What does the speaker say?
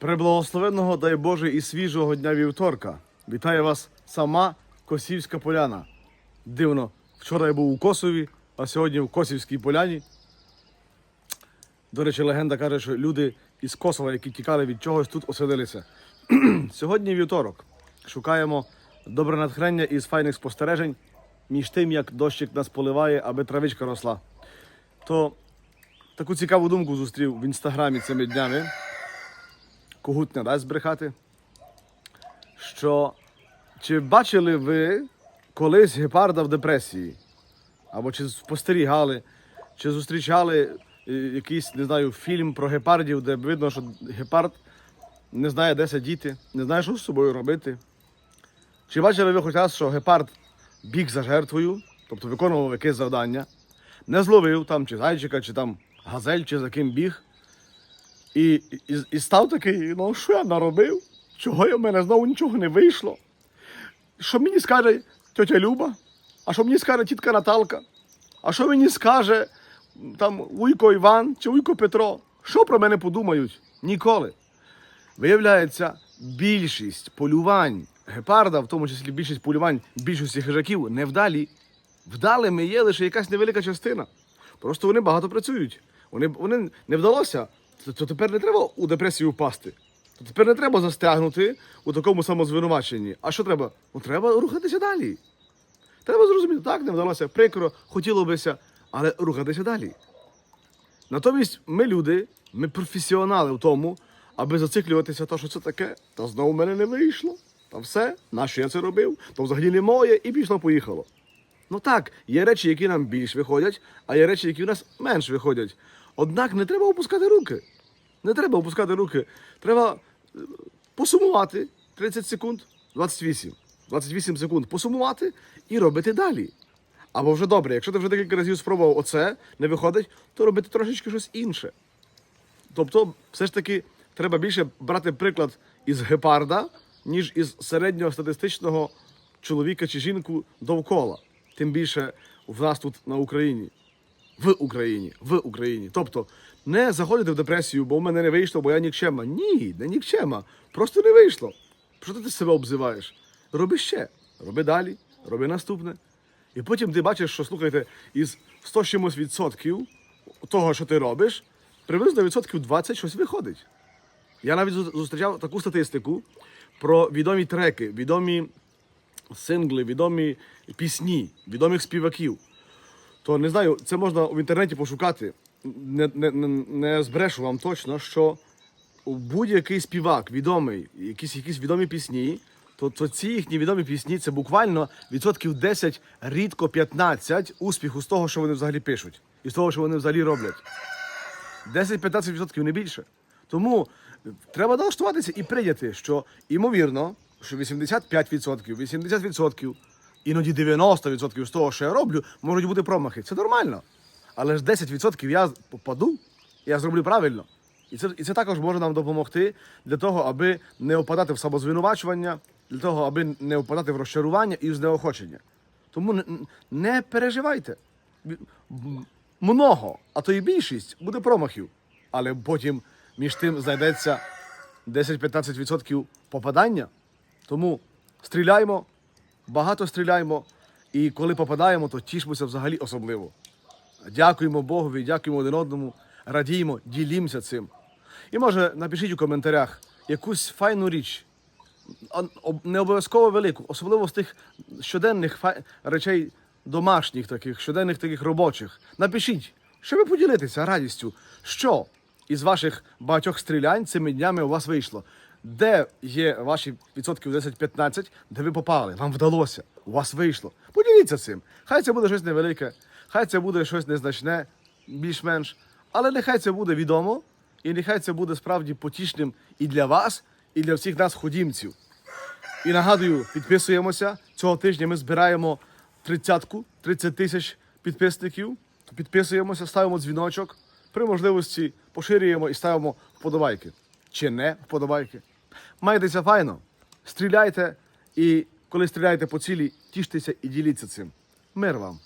Преблагословенного, дай Боже, і свіжого дня вівторка. Вітає вас сама Косівська поляна. Дивно, вчора я був у Косові, а сьогодні в Косівській поляні. До речі, легенда каже, що люди із Косова, які тікали від чогось, тут оселилися. сьогодні вівторок. Шукаємо добре натхнення із файних спостережень між тим, як дощик нас поливає, аби травичка росла. То таку цікаву думку зустрів в інстаграмі цими днями. Когут не дасть збрехати. Що чи бачили ви колись гепарда в депресії? Або чи спостерігали, чи зустрічали е, якийсь, не знаю, фільм про гепардів, де видно, що гепард не знає, де сидіти, не знає, що з собою робити. Чи бачили ви хоч раз, що гепард біг за жертвою, тобто виконував якесь завдання, не зловив там чи зайчика, чи там газель, чи за ким біг, і, і, і став такий, ну що я наробив? Чого я в мене знову нічого не вийшло? Що мені скаже тьотя Люба? А що мені скаже тітка Наталка? А що мені скаже там Уйко Іван чи Уйко Петро? Що про мене подумають? Ніколи. Виявляється, більшість полювань гепарда, в тому числі більшість полювань більшості хижаків, невдалі. Вдалими є лише якась невелика частина. Просто вони багато працюють. Вони, вони не вдалося, то, то тепер не треба у депресію впасти. То тепер не треба застягнути у такому самозвинуваченні. А що треба? Ну треба рухатися далі. Треба зрозуміти, так не вдалося, прикро, хотіло бися, але рухатися далі. Натомість ми люди, ми професіонали в тому, аби зациклюватися, то що це таке, та знову в мене не вийшло. Та все, нащо я це робив, то взагалі не моє, і пішло-поїхало. Ну так, є речі, які нам більш виходять, а є речі, які у нас менш виходять. Однак не треба опускати руки. Не треба опускати руки. Треба е, посумувати 30 секунд, 28. 28 секунд посумувати і робити далі. Або вже добре, якщо ти вже декілька разів спробував оце, не виходить, то робити трошечки щось інше. Тобто, все ж таки, треба більше брати приклад із гепарда, ніж із середньостатистичного чоловіка чи жінку довкола. Тим більше в нас тут на Україні. В Україні, в Україні. Тобто, не заходити в депресію, бо в мене не вийшло, бо я нікчема. Ні, не нікчема. Просто не вийшло. Що ти себе обзиваєш? Роби ще, роби далі, роби наступне. І потім ти бачиш, що слухайте, із 100 чимось відсотків того, що ти робиш, приблизно відсотків 20 щось виходить. Я навіть зустрічав таку статистику про відомі треки, відомі сингли, відомі пісні, відомих співаків. То не знаю, це можна в інтернеті пошукати. Не, не, не, не збрешу вам точно, що будь-який співак відомий, якісь, якісь відомі пісні, то, то ці їхні відомі пісні це буквально відсотків 10, рідко 15 успіху з того, що вони взагалі пишуть, і з того, що вони взагалі роблять. 10-15% не більше. Тому треба налаштуватися і прийняти, що ймовірно, що 85%, 80%, іноді 90% з того, що я роблю, можуть бути промахи. Це нормально. Але ж 10% я попаду, я зроблю правильно. І це, і це також може нам допомогти для того, аби не впадати в самозвинувачування, для того, аби не впадати в розчарування і в знеохочення. Тому не, не переживайте. Много, а то і більшість буде промахів. Але потім між тим знайдеться 10-15% попадання. Тому стріляємо, багато стріляємо, і коли попадаємо, то тішмося взагалі особливо. Дякуємо Богові, дякуємо один одному, радіємо, ділімося цим. І може напишіть у коментарях якусь файну річ, не обов'язково велику, особливо з тих щоденних речей домашніх таких, щоденних таких робочих. Напишіть, щоб поділитися радістю, що із ваших багатьох стрілянь цими днями у вас вийшло. Де є ваші відсотків 10-15, де ви попали, вам вдалося, у вас вийшло. Поділіться цим. Хай це буде щось невелике, хай це буде щось незначне, більш-менш, але нехай це буде відомо, і нехай це буде справді потішним і для вас, і для всіх нас ходімців. І нагадую, підписуємося. Цього тижня ми збираємо тридцятку, 30 тисяч підписників. Підписуємося, ставимо дзвіночок. При можливості поширюємо і ставимо вподобайки. Чи не вподобайки. Майтеся файно, стріляйте, і коли стріляєте по цілі, тіштеся і діліться цим. Мир вам!